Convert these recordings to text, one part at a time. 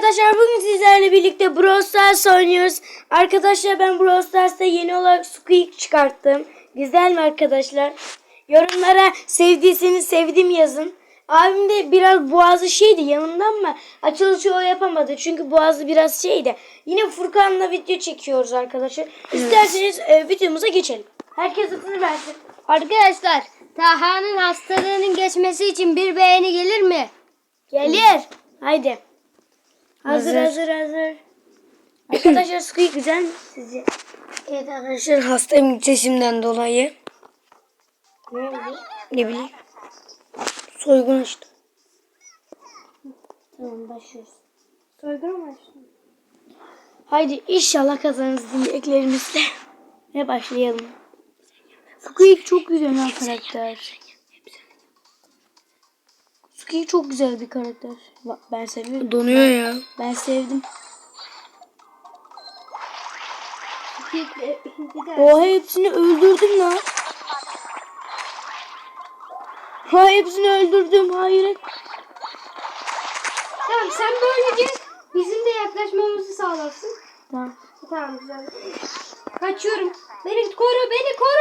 arkadaşlar bugün sizlerle birlikte Brawl Stars oynuyoruz. Arkadaşlar ben Brawl Stars'ta yeni olarak Squeak çıkarttım. Güzel mi arkadaşlar? Yorumlara sevdiyseniz sevdim yazın. Abim de biraz boğazı şeydi yanından mı? Açılışı o yapamadı çünkü boğazı biraz şeydi. Yine Furkan'la video çekiyoruz arkadaşlar. İsterseniz e, videomuza geçelim. Herkes adını versin. Arkadaşlar Taha'nın hastalığının geçmesi için bir beğeni gelir mi? Gelir. Haydi. Hazır Hazır. hazır hazır. Arkadaşlar Squeak güzel mi sizce? Evet arkadaşlar hastayım sesimden dolayı. Ne oldu? Ne bileyim. Soygun açtım. Tamam başlıyoruz. Soygun mu açtın? Haydi inşallah kazanırız dileklerimizle. Ve başlayalım. Squeak çok güzel bir karakter. Squeak çok güzel bir karakter. Ben seviyorum. Donuyor ya. Ben sevdim. Oha hepsini öldürdüm lan. Ha hepsini öldürdüm. Hayır. Tamam sen böylece bizim de yaklaşmamızı sağlarsın. Tamam. Tamam güzel. Kaçıyorum. Beni koru, beni koru, beni koru.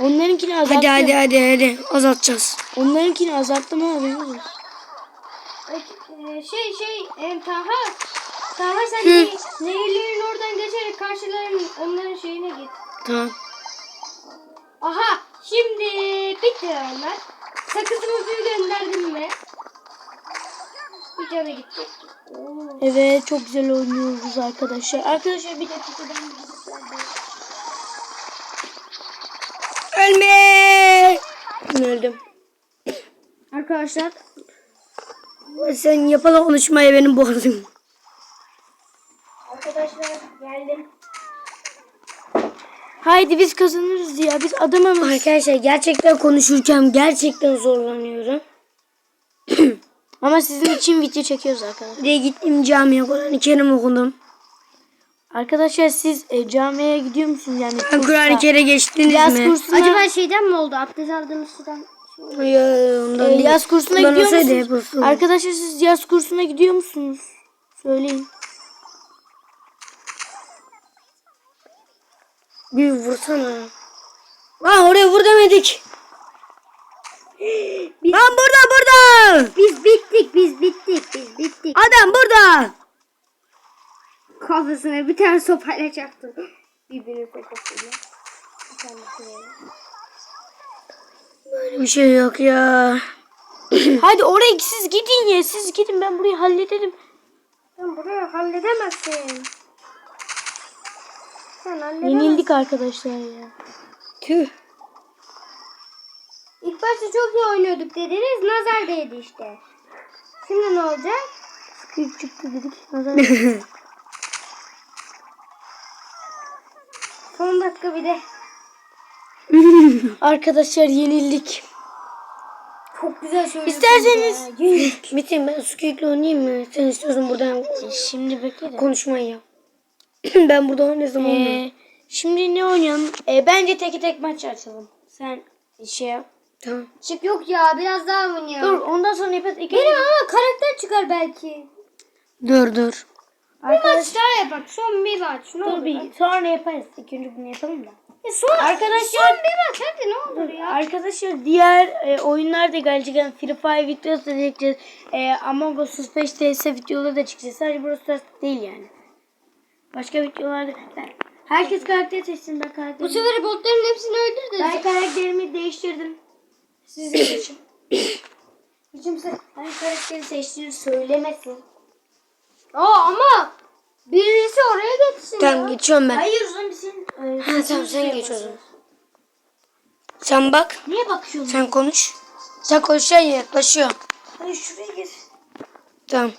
Onlarınkini azalttım. Hadi hadi hadi hadi azaltacağız. Onlarınkini azalttım olsun. Ee, şey şey e, Taha. Taha sen ne, nehirlerin oradan geçerek karşıların onların şeyine git. Tamam. Aha şimdi bitti onlar. Sakızımı bir gönderdim mi? Bir canı gitti. Oo. Evet çok güzel oynuyoruz arkadaşlar. Arkadaşlar bir dakika ben bir Ölme. Öldüm. Arkadaşlar Sen yapala konuşmaya benim boğazım. Arkadaşlar geldim. Haydi biz kazanırız ya. Biz adamımız. Arkadaşlar gerçekten konuşurken gerçekten zorlanıyorum. Ama sizin için video çekiyoruz arkadaşlar. De gittim camiye Kur'an-ı Kerim okudum. Arkadaşlar siz e, camiye gidiyor musunuz yani? Kur'an-ı Kerim geçtiniz Yaz mi? kursuna, acaba şeyden mi oldu? Abdest aldığımız sudan. Ya, ondan e, değil. yaz kursuna Ondan gidiyor musunuz? hep olsun. Arkadaşlar siz yaz kursuna gidiyor musunuz? Söyleyin. Bir vursana. Lan oraya vur demedik. Lan burada burada. Biz bittik, biz bittik, biz bittik. Adam burada. Kafasına bir tane sopayla çaktım. Birbirine sopasıyla. Bir tane şuraya. Böyle bir şey yok ya. Haydi oraya siz gidin ya. Siz gidin ben burayı hallederim. Sen burayı halledemezsin. Sen halledemezsin. Yenildik arkadaşlar ya. Tüh. İlk başta çok iyi oynuyorduk dediniz. Nazar değdi işte. Şimdi ne olacak? Sıkıyıp çıktı dedik. Nazar Son dakika bir de. Arkadaşlar yenildik. Çok güzel söylüyorsun. İsterseniz Metin ben Squeak'le oynayayım mı? Sen istiyorsun buradan şimdi bekle de. konuşmayı yap. ben burada oynasam olmuyor. Ee, şimdi ne oynayalım? Ee, bence tek tek maç açalım. Sen şey yap. Tamam. Çık yok ya biraz daha oynayalım. Dur ondan sonra. İki Benim ama karakter çıkar belki. Dur dur. Bir maç daha yapak. Son bir maç. Ne Dur olur. bir sonra yaparız. İlk önce bunu yapalım da. Ya son, Arkadaşlar- Son bir maç hadi ne olur ya. Arkadaşlar diğer e, oyunlar da gelecek. Yani Free Fire videosu da çekeceğiz. E, Among Us 35 TS videoları da çekeceğiz. Sadece Stars değil yani. Başka videolarda. Ben, herkes karakter seçsin. Ben Bu karakterimi, sefer botların hepsini öldürdün. ben karakterimi değiştirdim. Siz de seçin. Hiç kimse ben karakteri seçtiğini söylemesin. Aa ama birisi oraya geçsin Tamam ya. geçiyorum ben. Hayır o zaman biz senin e, Ha tamam sen geç o zaman. Sen bak. Niye bakıyorsun? Sen konuş. Sen konuşacaksın ya yaklaşıyor. Hayır şuraya gir. Tamım.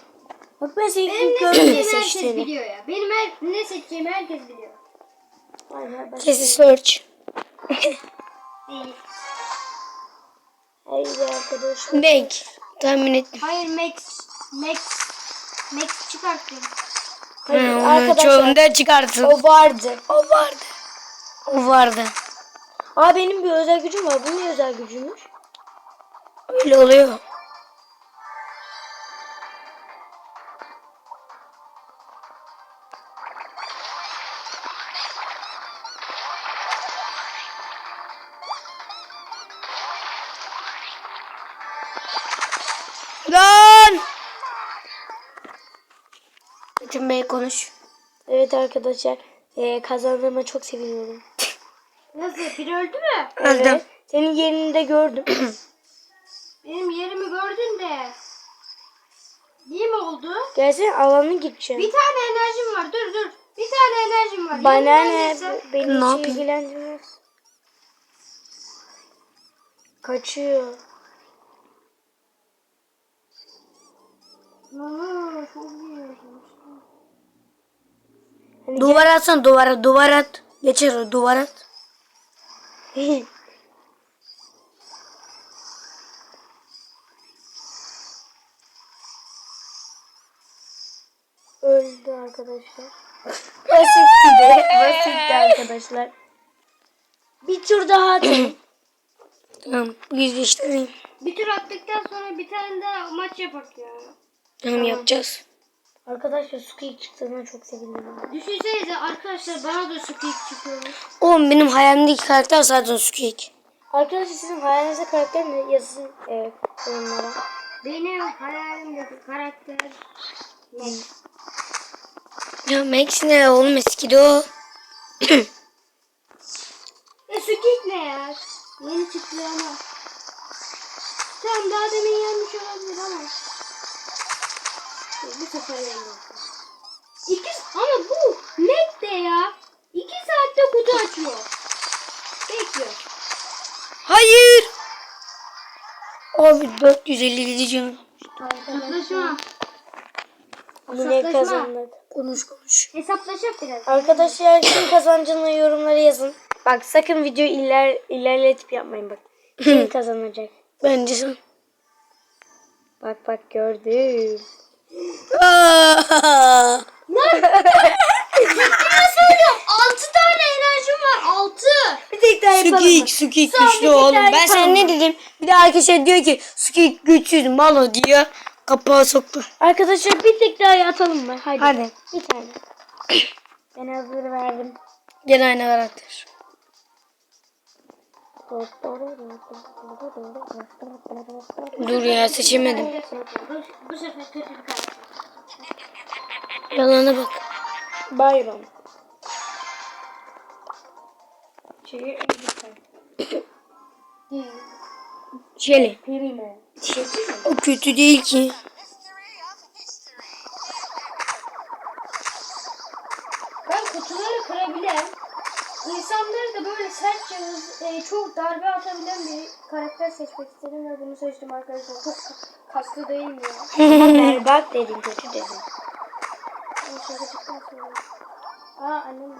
Bak ben senin Benim ilk ne seçtiğimi herkes seçtiğini. biliyor ya. Benim her, ne seçeceğimi herkes biliyor. Sesi search. Değil. Hayır arkadaşlar. Bank. Tahmin ettim. Hayır Max. Max. Max çıkarttım. Hayır, arkadaşlar. çoğunda çıkartın. O vardı. O vardı. O vardı. Aa benim bir özel gücüm var. Bu ne özel gücümüş? Öyle oluyor. Evet arkadaşlar e, kazandığıma çok seviniyorum. Nasıl? Biri öldü mü? Öldüm. Evet. Senin yerini de gördüm. Benim yerimi gördün de. İyi mi oldu? Gelsene alanı gideceğim. Bir tane enerjim var. Dur dur. Bir tane enerjim var. Bana ne? geçsem- Beni Ne hiç yapayım? ilgilendirmez. Kaçıyor. Aa, çok iyi. Hani Duvar atsana duvara duvar at. Geçer o duvar at. Öldü arkadaşlar. Basitti. Basitti arkadaşlar. Bir tur daha atalım. Tamam yüzleştireyim. Bir tur attıktan sonra bir tane daha maç yapak ya. Tamam yapacağız. Arkadaşlar Squeak çıktığına çok sevindim. Düşünsenize arkadaşlar bana da Squeak çıkıyormuş. Oğlum benim hayalimdeki karakter zaten Squeak. Arkadaşlar sizin hayalinizde karakter ne? Yazın e, yorumlara. Benim hayalimdeki karakter ne? Ya Max ne oğlum eskidi o. E Squeak ne ya? Yeni çıktı ama. Tamam daha demin yenmiş olabilir ama. Bu sefer yendim. İki, ama bu net de ya. İki saatte kutu açıyor. Bekliyor. Hayır. Abi 457 canım. Hesaplaşma. Yine kazandık. Konuş konuş. Hesaplaşak biraz. Arkadaşlar kim kazanacağını yorumlara yazın. Bak sakın videoyu iler, ilerletip yapmayın bak. Kim kazanacak? Bence sen. Bak bak gördüm. Aa! söylüyorum. 6 tane enerjim var. 6. Bir tek daha yapalım. Sukik, Sukik Son bir güçlü oğlum. Ben sana kaldı. ne dedim? Bir de arkadaşlar diyor ki Sukik güçsüz malo diyor. Kapağı soktu. Arkadaşlar bir tek daha atalım mı? Hadi. Hadi. Bir tane. Ben hazır verdim. Gene aynı karakter. Dur ya seçemedim. Bu, sefer kötü bir karakter. Yalana bak. Bayram. Şeyi. Şeli. O kötü değil ki. Ben kutuları kırabilen, insanları da böyle sertçe e, çok darbe atabilen bir karakter seçmek istedim ve bunu seçtim arkadaşlar. Çok ka- kaslı değil mi ya? Berbat dedim kötü dedim. Aa annem.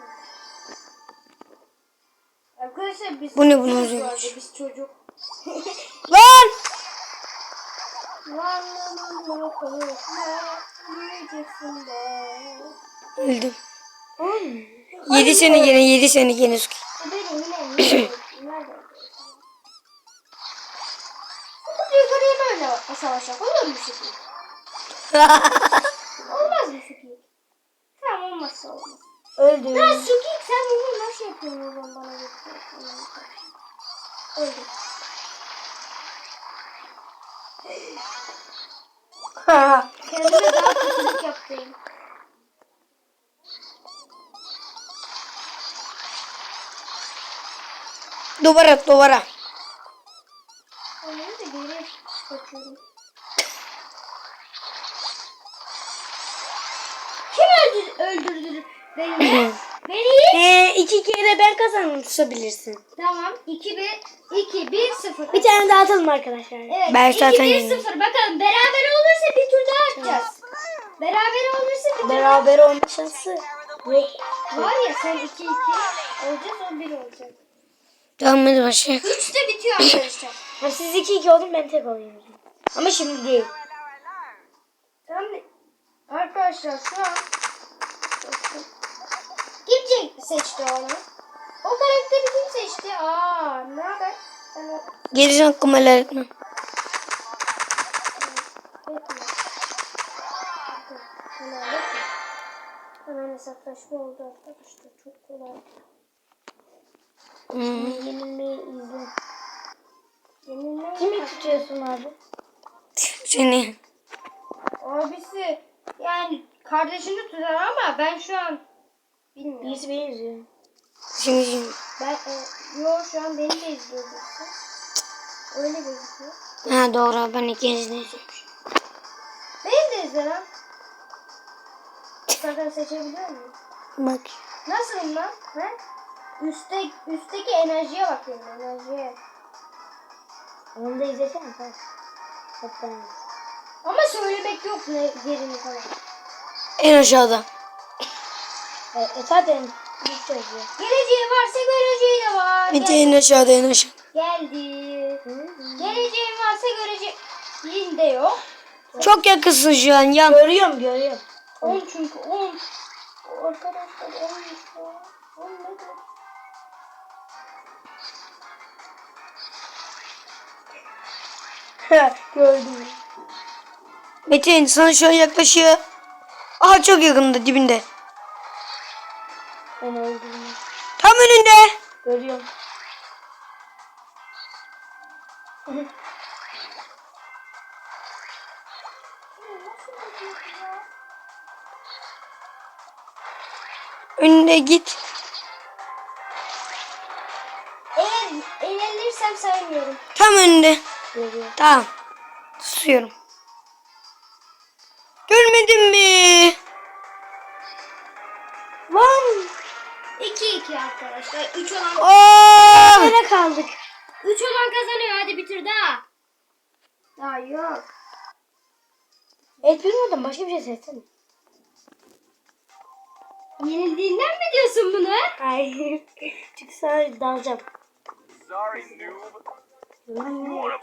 Arkadaşlar biz Bu ne bunun üzerine? Biz çocuk. Lan! Lan lan lan lan konuşma. Yiyeceksin de. Yedi sene gene yedi sene gene. Nerede? Bu yukarıya böyle savaşacak. Olur mu şekil? Olmaz mı şekil? Tamam olmazsa olmaz. Öldüm. Ya Sukik sen bunu nasıl yapıyorsun bana götürüyorsun? Öldüm. Kendime daha kötülük yaptım. Duvara duvara. Geri kaçıyorum. Kim öldürdü, öldürdü beni? beni? Ee, iki kere ben kazandım tutabilirsin. Tamam. 2 1 2 1 0. Bir tane daha atalım arkadaşlar. Evet. Ben 2 zaten 1 yendim. 0. Bakalım beraber olursa bir tur daha atacağız. Beraber olursa bir tur Beraber olma şansı yok. Var ya sen 2 2 olacağız o 1 olacak. Tamam hadi başlayalım. 3'te bitiyor arkadaşlar. Ha, siz iki iki olun ben tek olayım. Ama şimdi değil. Tamam? Arkadaşlar şu an kim seçti onu? O karakteri kim seçti? Aa, ne haber? Bekle. Helal etme. Hemen hesaplaşma oldu arkadaşlar. Çok kolay. Hmm. Yenilmeyi izle. Yeminle Kimi tutuyorsun abi? Seni. Abisi yani kardeşini tutar ama ben şu an bilmiyorum. Birisi beni izliyor. Şimdi şimdi. Ben e, yo şu an beni de izliyor birisi. Öyle gözüküyor. Ha doğru ben de izliyorum. Beni de izle lan. Zaten seçebiliyor muyum? Bak. Nasılım lan? He? Üstte, üstteki enerjiye bakıyorum enerjiye. Onu da izlesene. Bak. Bak ben. Ama söylemek yok ne yerini falan. En aşağıda. E, e zaten bir şey yazıyor. Geleceği varsa göreceği de var. Bir de en aşağıda en aşağıda. geldi. Geleceğin varsa göreceğin de yok. Çok yakınsın şu an yan. Görüyorum görüyorum. 10 çünkü 10. Arkadaşlar 10 ya. 10 nedir? Gördüm. Metin sana şu an yaklaşıyor. Aha çok yakında dibinde. Ben öldüm. Tam önünde. Görüyorum. Önünde git. Eğer eğlenirsem saymıyorum. Tam önünde. Tamam. Susuyorum. Görmedin mi? Lan! 2-2 arkadaşlar. 3 olan Aa! Nereye kaldık? 3 olan kazanıyor. Hadi bitir daha. Daha yok. Et bilmiyordum. Başka bir şey seçsene. Yenildiğinden mi diyorsun bunu? Hayır. Çünkü sana dalacağım. Sorry, noob. Lan ne?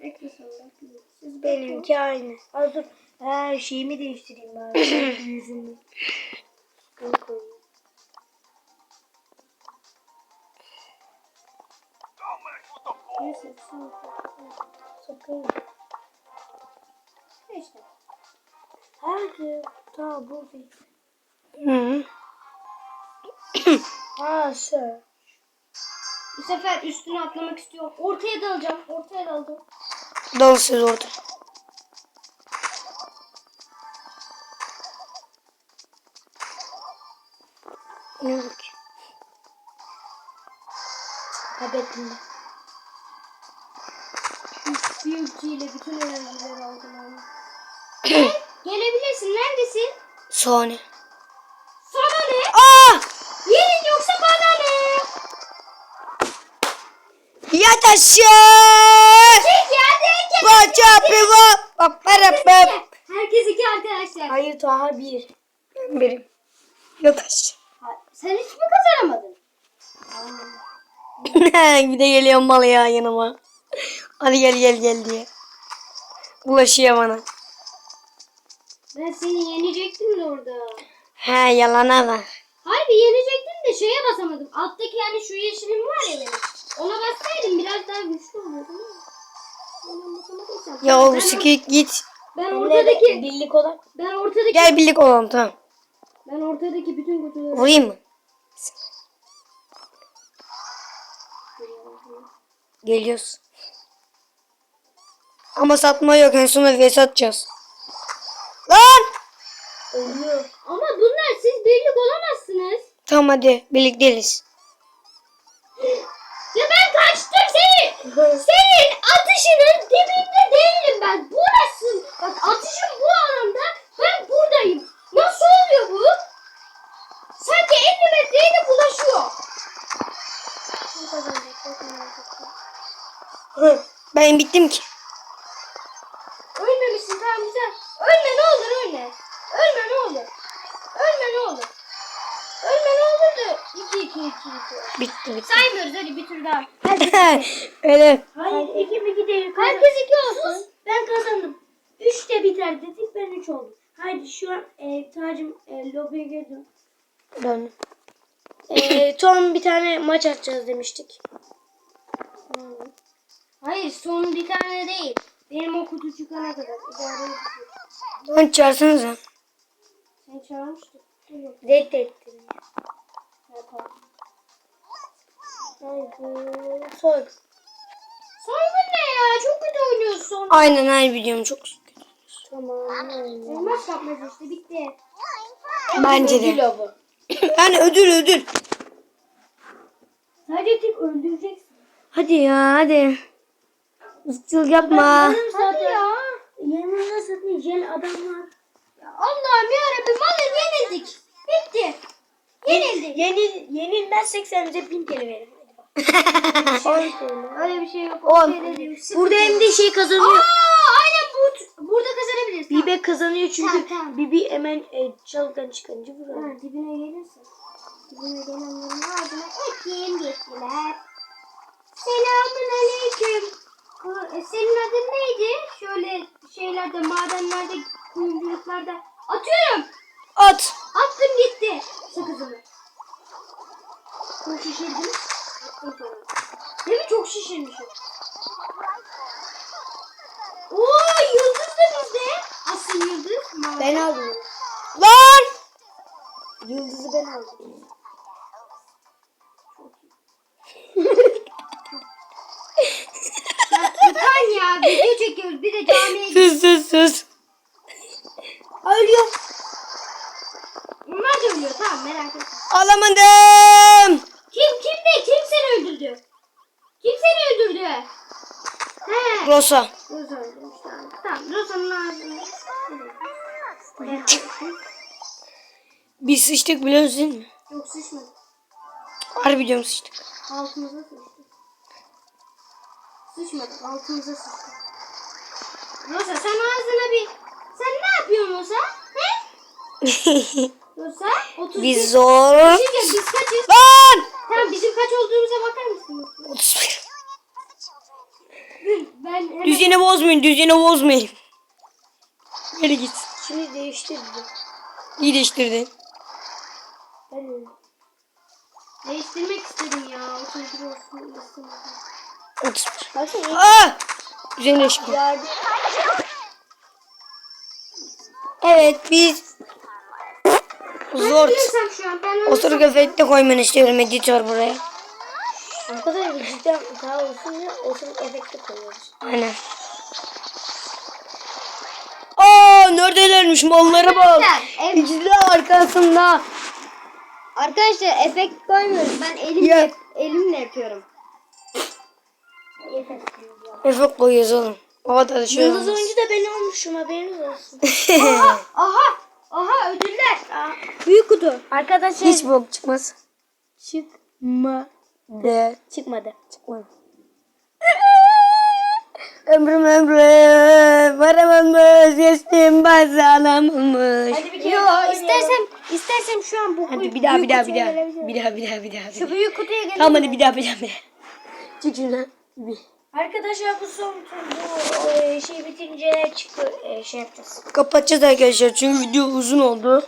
Bekle sen bekle. Siz Benimki aynı. Az dur. Ha, şeyimi değiştireyim bari. Yüzümü. Sıkıntı koyayım. Neyse sen Sakın. işte. Hadi. Tamam buradayım. Hı. Ha sen. Bu sefer üstüne atlamak istiyorum. Ortaya dalacağım. Ortaya daldım. Dansöz orada. Ne bak. Kaybettim ben. Bir ultiyle bütün enerjileri aldım onu. Gelebilirsin. Neredesin? Sony. Piva. Bak para bak. Herkes iki arkadaşlar. Hayır Taha bir. Ben birim. Yat aşağı. Ha, Sen hiç mi kazanamadın? bir de geliyor mal ya yanıma. Hadi gel gel gel diye. Bulaşıyor bana. Ben seni yenecektim de orada. He yalana bak. Harbi yenecektim de şeye basamadım. Alttaki yani şu yeşilim var ya benim. Ona bassaydım biraz daha güçlü olurdu ama. Ona basamadıysam. Ya oğlum sikik git. Ben ortadaki birlik olan. ben ortadaki Gel birlik olalım tamam. ben ortadaki bütün kutuları Vurayım mı? Geliyoruz. Ama satma yok en sonunda vs atacağız. Lan! Ölüyor. Ama bunlar siz birlik olamazsınız. Tamam hadi birlik değiliz. Senin. Atışının dibinde değilim ben. Burası. Bak atışım bu alanda. Ben buradayım. Nasıl oluyor bu? Sanki 50 metreye de bulaşıyor. Ben bittim ki. Bitti bitti. Saymıyoruz hadi bir tur daha. Öyle. Hayır ekip gidelim. Herkes 2 olsun. Ben kazandım. Üçte biter dedik ben üç oldum. Haydi şu an e, Tacım e, lobiye girdim. Dön. E, son bir tane maç atacağız demiştik. Hayır son bir tane değil. Benim o kutu çıkana kadar. Lan çağırsanıza. Sen çağırmıştın. Bakayım. Reddettim. Yapalım. Hayır. Soy. Soygun ne ya? Çok kötü oynuyorsun. Aynen aynen biliyorum çok. Tamam. Elmas yapmacı işte bitti. Bence de. Avı. Yani ödül ödül. Sadece tek öldüreceksin. Hadi ya hadi. Isçıl yapma. Hadi ya. Yanında zaten jel adam var. Ya Allah'ım yarabbim alın yenildik. Bitti. Yenildik. Yenil, yenilmezsek sen bize bin TL verin. Öyle bir şey yok. On. Burada hem de şey kazanıyor. Aa, aynen bu burada kazanabiliriz. Bibe kazanıyor çünkü Tamam, tamam. Bibi hemen e, çalıdan çıkınca vuruyor. Ha, dibine gelirse. Dibine gelenlerin ardına ekmeğim geçtiler. Selamun aleyküm. E, Senin adın neydi? Şöyle şeylerde, madenlerde, kuyumculuklarda. Atıyorum. At. Attım gitti. Sakızımı. Çok sonra. Değil mi? Çok şişirmişim. Oo yıldız da bizde. Asıl yıldız. mavi. Ben aldım. Lan. Yıldızı ben aldım. Ya ya video çekiyoruz bir de camiye Sus gidiyoruz. sus sus. Ölüyorum. Onlar da ölüyor tamam merak etme. Alamadım. Kim kim ne kim seni öldürdü? Kim seni öldürdü? He. Rosa. Rosa öldürmüş tamam. Tamam Rosa'nın ağzını. Biz sıçtık biliyorsunuz değil mi? Yok sıçmadı. Harbi diyorum sıçtık. Altımıza sıçtı. Sıçmadı altımıza sıçtı. Rosa sen ağzına bir... Sen ne yapıyorsun Rosa? He? Rosa? 31. Biz zor. Şey biz kaçız? Lan. Tamam bizim kaç olduğumuza bakar mısınız? 31. Ben hemen... Düzeni bozmayın düzeni bozmayın. Geri git. Şimdi değiştirdi. İyi değiştirdin. Ben. Değiştirmek istedim ya. 31 olsun istedim. 31. Bakın Aa! Değişti. yardım. Evet biz zor. Onu... Osuruk efekti koymanı istiyorum editör buraya. Arkadaşlar cidden daha olsun ya osuruk efekti koyuyoruz. Aynen. Aa neredelermiş mallara bak. Ev- İkisi de arkasında. Arkadaşlar efekt koymuyorum. Ben elimle, Ya. elimle yapıyorum. Efekt koyuyoruz oğlum. O kadar da şey Yıldız olmaz. oyuncu da ben olmuşum haberiniz olsun. Aha! Aha! Aha ödüller. Büyük kutu. Arkadaşlar Hiç bok çıkmaz. Çıkmadı. Çıkmadı. Çıkmadı. ömrüm ömrüm varamamız geçtim bazı alamamış. Hadi bir kere Yo daha istersem istersem şu an bu Hadi bir daha bir daha bir daha. Bir daha bir daha bir daha. Şu büyük kutuya gelin. Tamam hadi bir daha bir daha bir daha. Çık şuradan. Arkadaşlar bu son tur bu e, şey bitince çıktı e, şey yapacağız. Kapatacağız arkadaşlar çünkü video uzun oldu.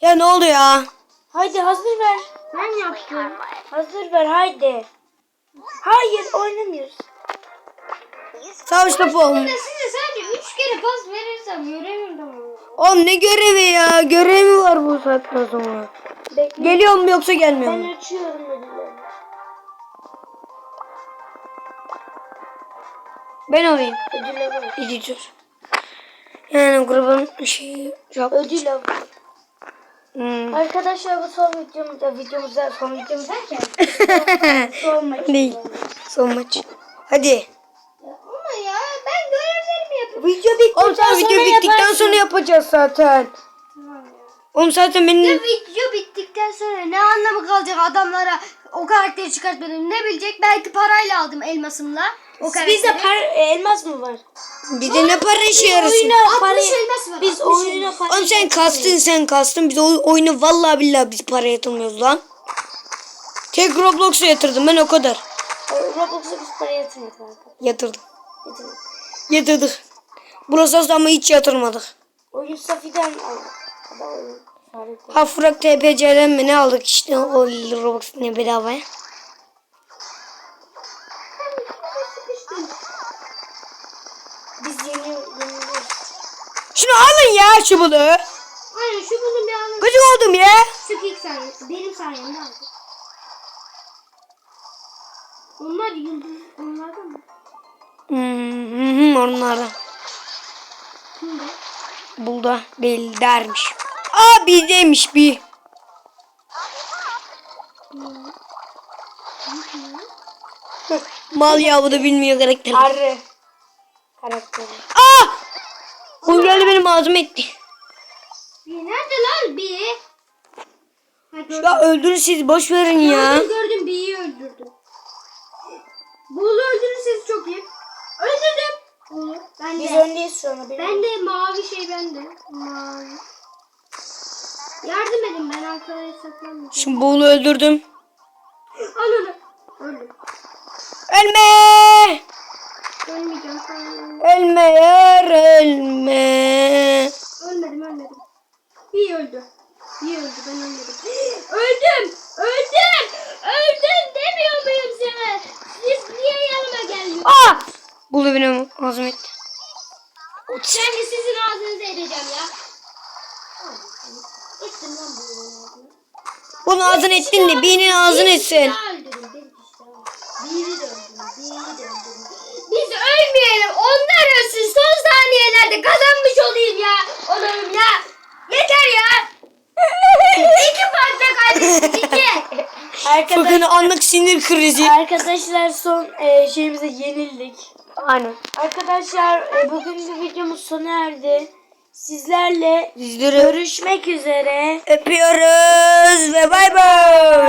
Ya ne oldu ya? Haydi hazır ver. Ben yaptım. Hazır ver haydi. Hayır oynamıyoruz. Savaş topu oğlum. size sadece 3 kere pas verirsem göremiyorum tamam. Oğlum ne görevi ya? Görev mi var bu saatten sonra? Bekle. Geliyor mu yoksa gelmiyor mu? Ben açıyorum ödülleri. Ben alayım. Ödül. Editör. Yani grubun şeyi yap. Ödül avı. Hmm. Arkadaşlar bu son videomuzda videomuzda son videomuz derken son maç. Değil. Son maç. Hadi. Ama ya ben görevlerimi yapıyorum. Video bittikten video sonra bittikten yaparsın. sonra yapacağız zaten. Tamam ya. Oğlum zaten benim Video bittikten sonra ne anlamı kalacak adamlara o karakteri çıkartmadım. Ne bilecek? Belki parayla aldım elmasımla. O. Bizde par elmas mı var? bir de ne para yarasın. Oyuna 60 para elmas var. biz 60 oyuna elmas. para Oğlum sen kastın sen kastın. Biz o oyunu vallahi billahi biz para yatırmıyoruz lan. Tek Roblox'a yatırdım ben o kadar. Roblox'a biz para yatırmadık arkadaşlar. Yatırdım. Yatırmadık. Yatırdık. Burası ama hiç yatırmadık. Oyun Safi'den aldık. Oyun. Ha Fırak TPC'den mi ne aldık işte o Roblox ne bedavaya. Ya şu bunu. Aynen şu bunun bir anlamı. Gıcık oldum ya. Şu ilk sayesi. Benim sayemde aldım. Onlar yıldız. Onlardan mı? Hmm, onlara. Kimde? Bulda değil dermiş. Aa bir demiş bir. Mal ya bu da bilmiyor karakteri. Arı. Karakteri. Aa! Bu ağzıma etti. Bir nerede lan bir? Ya öldürün siz boş verin ya. Gördüm gördüm B'yi öldürdüm. Buğulu öldürürseniz çok iyi. Öldürdüm. Buğulu. Ben Biz de. öndeyiz şu anda. Ben de mavi şey bende. Mavi. Yardım edin ben arkaya saklanmayacağım. Şimdi Buğulu öldürdüm. Al onu. Öldüm. Ölme! Ölmeyeceğim. Tamam. Ölme yar ölme. Ölmedim ölmedim. Bir öldü. Bir öldü ben ölmedim. öldüm. Öldüm. Öldüm demiyor muyum sana? Siz niye yanıma gelmiyorsunuz? Aa! Buğulu benim ağzıma etti. Ben de sizin ağzınızı edeceğim ya. Ettim lan bu ağzını. Bunun ağzını ettin de birinin ağzını etsin. Ölmeyelim. Onlar ölsün. Son saniyelerde kazanmış olayım ya. Olalım ya. Yeter ya. iki farkla kaybettik. iki. Arkadaş, Bakın anlık sinir krizi. arkadaşlar son e, şeyimize yenildik. Aynen. Arkadaşlar e, bugünkü videomuz sona erdi. Sizlerle Sizleri görüşmek üzere. öpüyoruz ve bay bay.